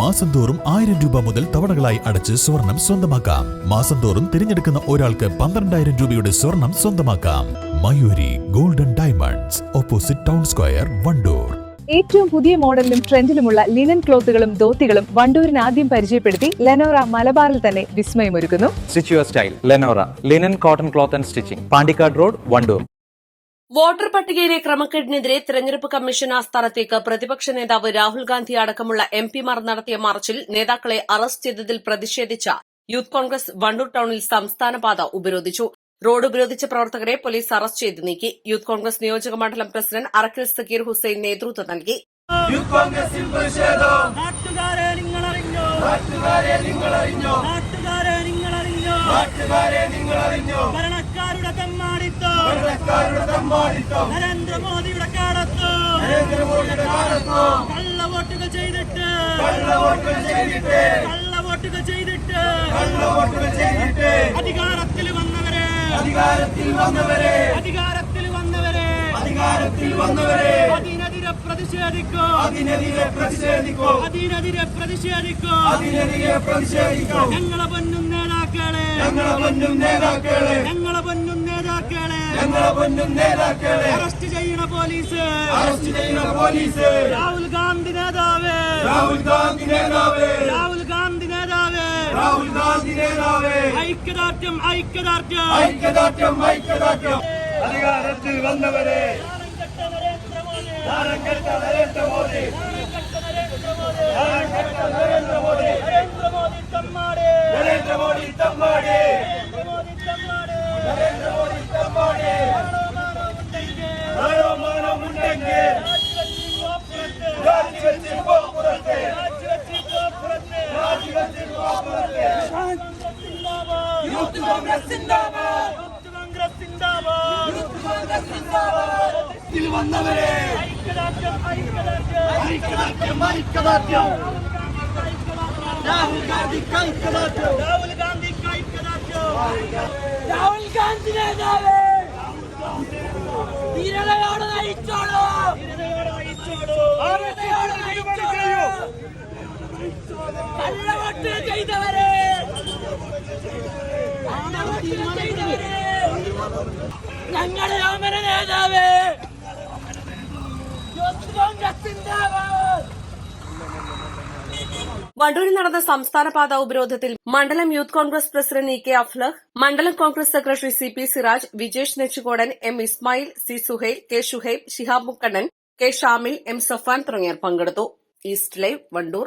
മാസം തോറും ആയിരം രൂപ മുതൽ തവണകളായി അടച്ച് സ്വർണം സ്വന്തമാക്കാം. മാസം തോറും തിരഞ്ഞെടുക്കുന്ന ഒരാൾക്ക് പന്ത്രണ്ടായിരം രൂപയുടെ സ്വർണം സ്വന്തമാക്കാം. Mayuri golden diamonds opposite town square Wandoor. ഏറ്റവും പുതിയ മോഡലിലും ട്രെൻഡിലുമുള്ള ലിനൻ ക്ലോത്തുകളും ധോത്തികളും വണ്ടൂരിന് ആദ്യം പരിചയപ്പെടുത്തി ലെനോറ മലബാറിൽ തന്നെ വിസ്മയമൊരുക്കുന്നു. Stitch your style Lenora linen cotton cloth and stitching Pandikkad road Wandoor voter പട്ടികയിലെ ക്രമക്കേടിനെതിരെ തെരഞ്ഞെടുപ്പ് കമ്മീഷൻ ആസ്ഥാനത്തേക്ക് പ്രതിപക്ഷ നേതാവ് രാഹുൽ ഗാന്ധി അടക്കമുള്ള എം പിമാർ നടത്തിയ മാർച്ചിൽ നേതാക്കളെ അറസ്റ്റ് ചെയ്തതിൽ പ്രതിഷേധിച്ച യൂത്ത് കോൺഗ്രസ് വണ്ടൂർ ടൌണിൽ സംസ്ഥാന പാത ഉപരോധിച്ചു. റോഡ് ഉപരോധിച്ച പ്രവർത്തകരെ പോലീസ് അറസ്റ്റ് ചെയ്ത് നീക്കി. യൂത്ത് കോൺഗ്രസ് നിയോജക മണ്ഡലം പ്രസിഡന്റ് അറക്കിൽ സക്കീർ ഹുസൈൻ നേതൃത്വം നൽകി. നാട്ടുകാരെ നിങ്ങൾ അറിഞ്ഞോ നാട്ടുകാരെ നിങ്ങൾ അറിഞ്ഞോ നാട്ടുകാരെ നിങ്ങൾ അറിഞ്ഞോ നാട്ടുകാരെ നിങ്ങൾ അറിഞ്ഞോ ഭരണക്കാരുടെ തെമ്മാടിത്തോ നരേന്ദ്രമോദിയുടെ കാലത്ത് കള്ള വോട്ടുകൾ ചെയ്തിട്ട്. കള്ള വോട്ടുകൾ ചെയ്തിട്ട്. അധികാരത്തിൽ വന്നവരെ. അധികാരത്തിൽ വന്നവരെ. അധികാരത്തിൽ വന്നവരെ. അധികാരത്തിൽ വന്നവരെ. അതിനെതിരെ പ്രതിഷേധിക്കോ. അതിനെതിരെ പ്രതിഷേധിക്കോ. അതിനെതിരെ പ്രതിഷേധിക്കോ. അതിനെതിരെ പ്രതിഷേധിക്കോ. ഞങ്ങളെ പൊന്നും നേതാക്കളെ. ഞങ്ങളെ പൊന്നും നേതാക്കളെ. ഞങ്ങളെ പൊന്നും ഞങ്ങളെ പൊന്നും നേതാക്കളെ. അറസ്റ്റ് ചെയ്യണ പോലീസ്. അറസ്റ്റ് ചെയ്യണ പോലീസ്. രാഹുൽ ഗാന്ധി നേതാവ്. രാഹുൽ ഗാന്ധി നേതാവ്. രാഹുൽ ഗാന്ധി നേതാവ്. രാഹുൽ ഗാന്ധി നേതാവ്. ഐക്യദാർഢ്യം ഐക്യദാർഢ്യം. ഐക്യദാർഢ്യം ഐക്യദാർഢ്യം. അധികാരത്തിൽ വന്നവരെ. നരേന്ദ്രമോദി നരേന്ദ്രമോദി യൂത്ത് കോൺഗ്രസ് ഇതിൽ വന്നവരെ ഐക്യദാർഢ്യം ഐക്യദാർഢ്യം രാഹുൽ ഗാന്ധി ഐക്യദാർഢ്യം രാഹുൽ ഗാന്ധി ഐക്യദാർഢ്യം രാഹുൽ ഗാന്ധി നേതാവേ ധീരതയോടെ വണ്ടൂരിൽ നടന്ന സംസ്ഥാന പാത ഉപരോധത്തിൽ മണ്ഡലം youth Congress president E K Aflah മണ്ഡലം Congress secretary C P Siraj Vijesh Nechukodan M Ismail C Suhail K Shuhaib Shihab Mukkannan K Shamil M Safan തുടങ്ങിയവർ പങ്കെടുത്തു. East live Wandoor.